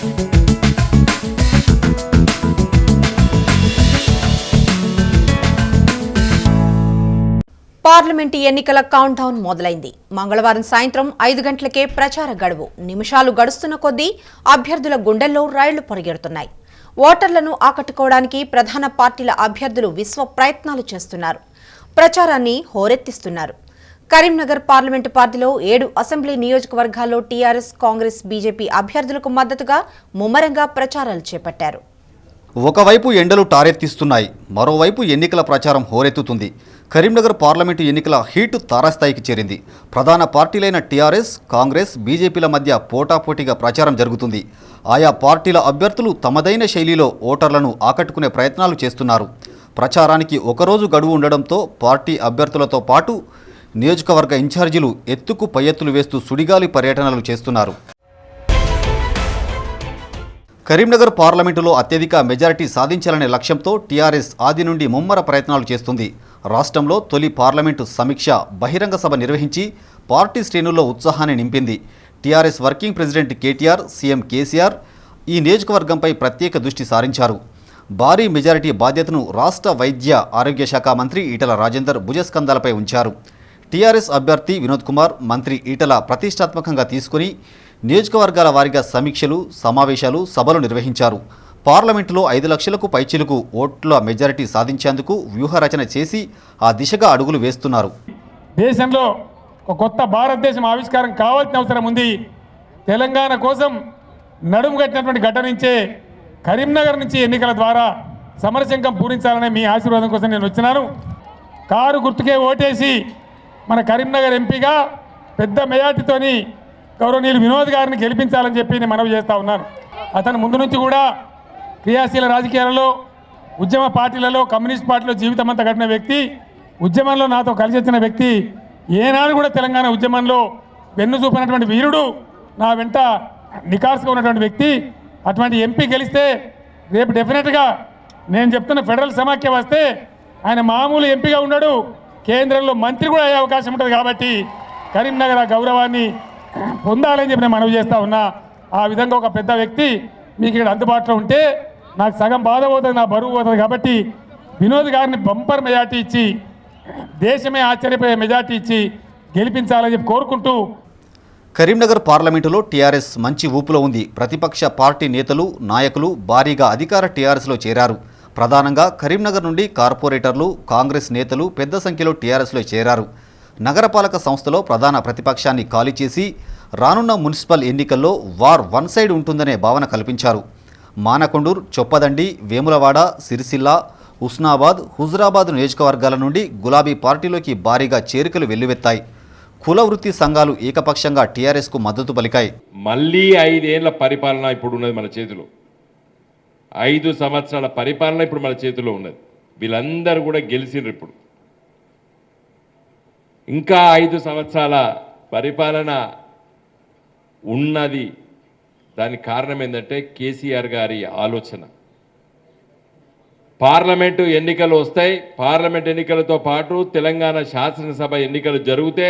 Parliament ఎన్నికల count down మొదలైంది. మంగళవారం సాయంత్రం ఐదు గంటలకే ప్రచార గడువు. నిమిషాలు గడుస్తున్న కొద్దీ అభ్యర్థుల గుండెల్లో రైళ్ళు పరిగెడుతున్నాయి. ఓటర్లను ఆకట్టుకోవడానికి ప్రధాన పార్టీల అభ్యర్థులు విశ్వ ప్రయత్నాలు చేస్తున్నారు. ప్రచారాన్ని హోరెత్తిస్తున్నారు. కరీంనగర్ పార్లమెంటు పార్టీలో ఏడు అసెంబ్లీ నియోజకవర్గాల్లో టీఆర్ఎస్ కాంగ్రెస్ బీజేపీ అభ్యర్థులకు మద్దతుగా ముమ్మరంగా ప్రచారాలు చేపట్టారు. ఒకవైపు ఎండలు టారెత్తిస్తున్నాయి మరోవైపు ఎన్నికల ప్రచారం హోరెత్తుతుంది. కరీంనగర్ పార్లమెంటు ఎన్నికల హీటు తారాస్థాయికి చేరింది. ప్రధాన పార్టీలైన టీఆర్ఎస్ కాంగ్రెస్ బీజేపీల మధ్య పోటాపోటీగా ప్రచారం జరుగుతుంది. ఆయా పార్టీల అభ్యర్థులు తమదైన శైలిలో ఓటర్లను ఆకట్టుకునే ప్రయత్నాలు చేస్తున్నారు. ప్రచారానికి ఒకరోజు గడువు ఉండడంతో పార్టీ అభ్యర్థులతో పాటు నియోజకవర్గ ఇన్ఛార్జీలు ఎత్తుకు పై ఎత్తులు వేస్తూ సుడిగాలి పర్యటనలు చేస్తున్నారు. కరీంనగర్ పార్లమెంటులో అత్యధిక మెజారిటీ సాధించాలనే లక్ష్యంతో టీఆర్ఎస్ ఆది నుండి ముమ్మర ప్రయత్నాలు చేస్తుంది. రాష్ట్రంలో తొలి పార్లమెంటు సమీక్ష బహిరంగ సభ నిర్వహించి పార్టీ శ్రేణుల్లో ఉత్సాహాన్ని నింపింది. TRS working president KTR CM KCR ఈ నియోజకవర్గంపై ప్రత్యేక దృష్టి సారించారు. భారీ మెజారిటీ బాధ్యతను రాష్ట్ర వైద్య ఆరోగ్య శాఖ మంత్రి ఈటల రాజేందర్ భుజస్కంధాలపై ఉంచారు. టీఆర్ఎస్ అభ్యర్థి వినోద్ కుమార్ మంత్రి ఈటల ప్రతిష్టాత్మకంగా తీసుకుని నియోజకవర్గాల వారీగా సమీక్షలు సమావేశాలు సభలు నిర్వహించారు. పార్లమెంటులో ఐదు లక్షలకు పైచిలకు ఓట్ల మెజారిటీ సాధించేందుకు వ్యూహరచన చేసి ఆ దిశగా అడుగులు వేస్తున్నారు. దేశంలో ఒక కొత్త భారతదేశం ఆవిష్కారం కావాల్సిన అవసరం ఉంది. తెలంగాణ కోసం నడుము కట్టినటువంటి ఘటన నుంచే కరీంనగర్ నుంచి ఎన్నికల ద్వారా సమరశంకం పూరించాలనే మీ ఆశీర్వాదం కోసం నేను వచ్చినాను. కారు గుర్తుకే ఓటేసి మన కరీంనగర్ ఎంపీగా పెద్ద మెజార్టీతోని గౌరవనీయులు వినోద్ గారిని గెలిపించాలని చెప్పి నేను మనవి చేస్తా ఉన్నాను. అతను ముందు నుంచి కూడా క్రియాశీల రాజకీయాలలో ఉద్యమ పార్టీలలో కమ్యూనిస్ట్ పార్టీలో జీవితం అంతా గడిపిన వ్యక్తి ఉద్యమంలో నాతో కలిసి వచ్చిన వ్యక్తి ఏనాడు కూడా తెలంగాణ ఉద్యమంలో వెన్ను చూపినటువంటి వీరుడు నా వెంట నికాసుగా ఉన్నటువంటి వ్యక్తి. అటువంటి ఎంపీ గెలిస్తే రేపు డెఫినెట్గా నేను చెప్తున్న ఫెడరల్ సమాఖ్య వస్తే ఆయన మామూలు ఎంపీగా ఉన్నాడు కేంద్రంలో మంత్రి కూడా అయ్యే అవకాశం ఉంటుంది కాబట్టి కరీంనగర్ గౌరవాన్ని పొందాలని చెప్పి నేను మనవి చేస్తా ఉన్నా. ఆ విధంగా ఒక పెద్ద వ్యక్తి మీకు ఇక్కడ అందుబాటులో ఉంటే నాకు సగం బాధ పోతుంది నా బరువు పోతుంది కాబట్టి వినోద్ గారిని బంపర్ మెజార్టీ ఇచ్చి దేశమే ఆశ్చర్యపోయే మెజార్టీ ఇచ్చి గెలిపించాలని చెప్పి కోరుకుంటూ కరీంనగర్ పార్లమెంటులో టీఆర్ఎస్ మంచి ఊపులో ఉంది. ప్రతిపక్ష పార్టీ నేతలు నాయకులు భారీగా అధికార టీఆర్ఎస్లో చేరారు. ప్రధానంగా కరీంనగర్ నుండి కార్పొరేటర్లు కాంగ్రెస్ నేతలు పెద్ద సంఖ్యలో టీఆర్ఎస్లో చేరారు. నగరపాలక సంస్థలో ప్రధాన ప్రతిపక్షాన్ని ఖాళీ చేసి రానున్న మున్సిపల్ ఎన్నికల్లో వార్ వన్ సైడ్ ఉంటుందనే భావన కల్పించారు. మానకొండూర్ చొప్పదండి వేములవాడ సిరిసిల్ల హుస్నాబాద్ హుజురాబాద్ నియోజకవర్గాల నుండి గులాబీ పార్టీలోకి భారీగా చేరికలు వెల్లువెత్తాయి. కుల వృత్తి సంఘాలు ఏకపక్షంగా టీఆర్ఎస్కు మద్దతు పలికాయి. మళ్ళీ ఐదేళ్ళ పరిపాలన ఇప్పుడు ఉన్నది మన చేతిలో. ఐదు సంవత్సరాల పరిపాలన ఇప్పుడు మన చేతిలో ఉన్నది. వీళ్ళందరూ కూడా గెలిచిండ్రు ఇప్పుడు. ఇంకా ఐదు సంవత్సరాల పరిపాలన ఉన్నది. దానికి కారణం ఏంటంటే కేసీఆర్ గారి ఆలోచన. పార్లమెంటు ఎన్నికలు వస్తాయి. పార్లమెంట్ ఎన్నికలతో పాటు తెలంగాణ శాసనసభ ఎన్నికలు జరిగితే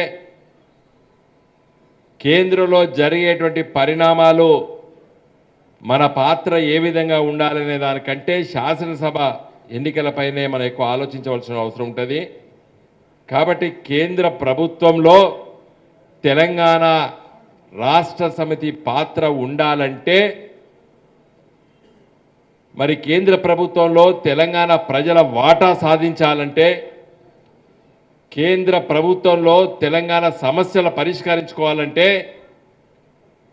కేంద్రంలో జరిగేటువంటి పరిణామాలు మన పాత్ర ఏ విధంగా ఉండాలనే దానికంటే శాసనసభ ఎన్నికలపైనే మనం ఎక్కువ ఆలోచించవలసిన అవసరం ఉంటుంది. కాబట్టి కేంద్ర ప్రభుత్వంలో తెలంగాణ రాష్ట్ర సమితి పాత్ర ఉండాలంటే మరి కేంద్ర ప్రభుత్వంలో తెలంగాణ ప్రజల వాటా సాధించాలంటే కేంద్ర ప్రభుత్వంలో తెలంగాణ సమస్యలు పరిష్కరించుకోవాలంటే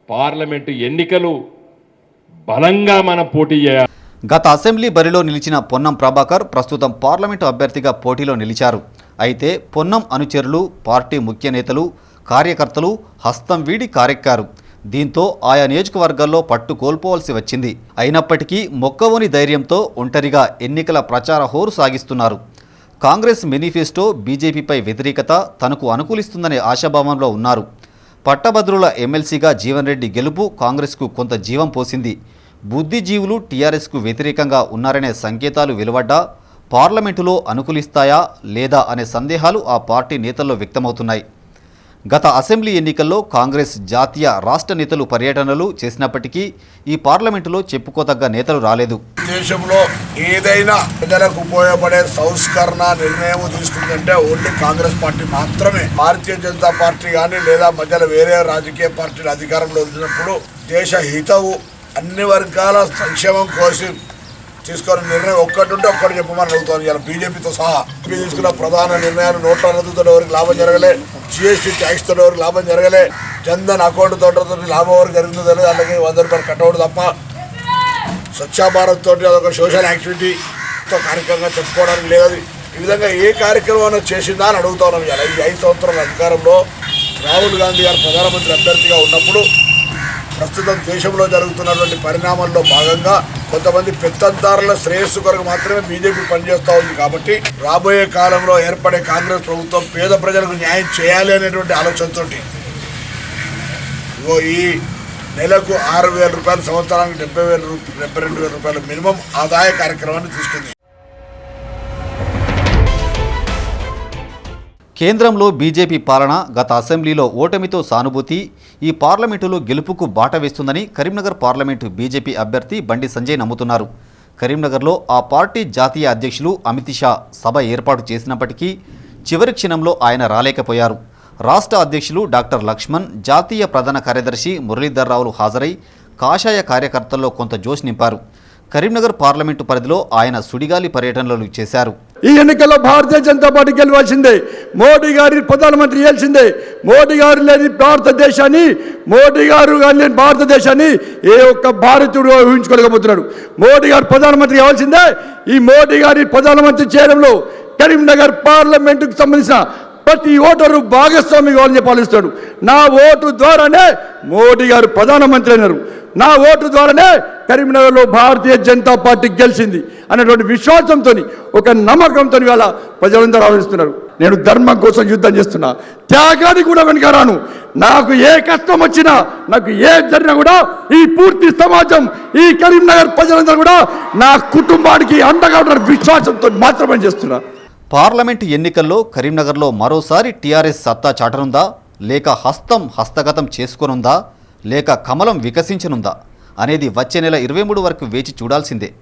పార్లమెంటు ఎన్నికలు బలంగా మనం పోటీ చేయాలి. గత అసెంబ్లీ బరిలో నిలిచిన పొన్నం ప్రభాకర్ ప్రస్తుతం పార్లమెంటు అభ్యర్థిగా పోటీలో నిలిచారు. అయితే పొన్నం అనుచరులు పార్టీ ముఖ్య నేతలు కార్యకర్తలు హస్తం వీడి కారెక్కారు. దీంతో ఆయా నియోజకవర్గాల్లో పట్టు కోల్పోవలసి వచ్చింది. అయినప్పటికీ మొక్కవోని ధైర్యంతో ఒంటరిగా ఎన్నికల ప్రచార హోరు సాగిస్తున్నారు. కాంగ్రెస్ మేనిఫెస్టో బీజేపీపై వ్యతిరేకత తనకు అనుకూలిస్తుందనే ఆశాభావంలో ఉన్నారు. పట్టభద్రుల ఎమ్మెల్సీగా జీవన్ రెడ్డి గెలుపు కాంగ్రెస్కు కొంత జీవం పోసింది. బుద్ధిజీవులు టీఆర్ఎస్కు వ్యతిరేకంగా ఉన్నారనే సంకేతాలు వెలువడ్డా పార్లమెంటులో అనుకూలిస్తాయా లేదా అనే సందేహాలు ఆ పార్టీ నేతల్లో వ్యక్తమవుతున్నాయి. గత అసెంబ్లీ ఎన్నికల్లో కాంగ్రెస్ జాతీయ రాష్ట్ర నేతలు పర్యటనలు చేసినప్పటికీ ఈ పార్లమెంటులో చెప్పుకోదగ్గ నేతలు రాలేదు. దేశంలో ఏదైనా ప్రజలకు ఉపయోగపడే సంస్కరణ నిర్ణయం తీసుకుందంటే ఓన్లీ కాంగ్రెస్ పార్టీ మాత్రమే. భారతీయ జనతా పార్టీ కానీ లేదా మధ్యలో వేరే రాజకీయ పార్టీలు అధికారంలో వచ్చినప్పుడు దేశ హితవు అన్ని వర్గాల సంక్షేమం కోసం తీసుకున్న నిర్ణయం ఒక్కటి ఉంటే ఒక్కటి చెప్పమని అడుగుతాను. ఇలా బీజేపీతో సహా తీసుకున్న ప్రధాన నిర్ణయాలు నోట్ల రద్దుతో ఎవరికి లాభం జరగలే జిఎస్టీ ట్యాక్స్తో ఎవరికి లాభం జరగలే జన్ధన్ అకౌంట్ తోటి లాభం ఎవరికి జరిగిందో తెలియదు. అలాగే వంద రూపాయలు కట్టవడం తప్ప స్వచ్ఛ భారత్ తోటి అదొక సోషల్ యాక్టివిటీతో కార్యక్రమంగా చెప్పుకోవడానికి లేదు ఈ విధంగా ఏ కార్యక్రమం చేసిందా అని అడుగుతా ఉన్నాం ఈ ఐదు సంవత్సరాల అధికారంలో రాహుల్ గాంధీ గారు ప్రధానమంత్రి అభ్యర్థిగా ఉన్నప్పుడు ప్రస్తుతం దేశంలో జరుగుతున్నటువంటి పరిణామాల్లో భాగంగా కొంతమంది పెత్తందారుల శ్రేయస్సు కొరకు మాత్రమే బీజేపీ పనిచేస్తూ ఉంది కాబట్టి రాబోయే కాలంలో ఏర్పడే కాంగ్రెస్ ప్రభుత్వం పేద ప్రజలకు న్యాయం చేయాలి అనేటువంటి ఆలోచనతోటి ఇగో ఈ నెలకు ఆరు వేల రూపాయలు సంవత్సరానికి డెబ్బై వేల రూపాయలు డెబ్బై రెండు వేల రూపాయల మినిమం ఆదాయ కార్యక్రమాన్ని తీసుకుంది. కేంద్రంలో బీజేపీ పాలన గత అసెంబ్లీలో ఓటమితో సానుభూతి ఈ పార్లమెంటులో గెలుపుకు బాట వేస్తుందని కరీంనగర్ పార్లమెంటు బీజేపీ అభ్యర్థి బండి సంజయ్ నమ్ముతున్నారు. కరీంనగర్లో ఆ పార్టీ జాతీయ అధ్యక్షులు అమిత్ షా సభ ఏర్పాటు చేసినప్పటికీ చివరి క్షణంలో ఆయన రాలేకపోయారు. రాష్ట్ర అధ్యక్షులు డాక్టర్ లక్ష్మణ్ జాతీయ ప్రధాన కార్యదర్శి మురళీధర్ రావులు హాజరై కాషాయ కార్యకర్తల్లో కొంత జోష్ నింపారు. కరీంనగర్ పార్లమెంటు పరిధిలో ఆయన సుడిగాలి పర్యటనలు చేశారు. ఈ ఎన్నికల్లో భారతీయ జనతా పార్టీ గెలవాల్సిందే. మోడీ గారి ప్రధానమంత్రి చేయాల్సిందే మోడీ గారు లేని భారతదేశాన్ని మోడీ గారు లేని భారతదేశాన్ని ఏ ఒక్క భారతీయుడు ఊహించుకోలేకపోతున్నాడు. మోడీ గారు ప్రధానమంత్రి కావాల్సిందే. ఈ మోడీ గారి ప్రధానమంత్రి చేయడంలో కరీంనగర్ పార్లమెంటుకు సంబంధించిన ప్రతి ఓటరు భాగస్వామి కావాలని పాలిస్తాడు నా ఓటు ద్వారానే మోడీ గారు ప్రధానమంత్రి అయినారు. నా ఓటు ద్వారానే కరీంనగర్లో భారతీయ జనతా పార్టీ గెలిచింది అనేటువంటి విశ్వాసంతో ఒక నమ్మకంతో ఇవాళ ప్రజలందరూ ఆలోచిస్తున్నారు. నేను ధర్మం కోసం యుద్ధం చేస్తున్నా. త్యాగానికి కూడా వెనకరాను నాకు ఏ కష్టం వచ్చినా నాకు ఏ జరిగినా కూడా ఈ పూర్తి సమాజం ఈ కరీంనగర్ ప్రజలందరూ కూడా నా కుటుంబానికి అండగా ఉన్న విశ్వాసంతో మాత్రమే చేస్తున్నా. పార్లమెంట్ ఎన్నికల్లో కరీంనగర్లో మరోసారి టీఆర్ఎస్ సత్తా చాటనుందా? లేక హస్తం హస్తగతం చేసుకోనుందా? లేక కమలం వికసించనుందా? అనేది వచ్చే నెల ఇరవై మూడు వరకు వేచి చూడాల్సిందే.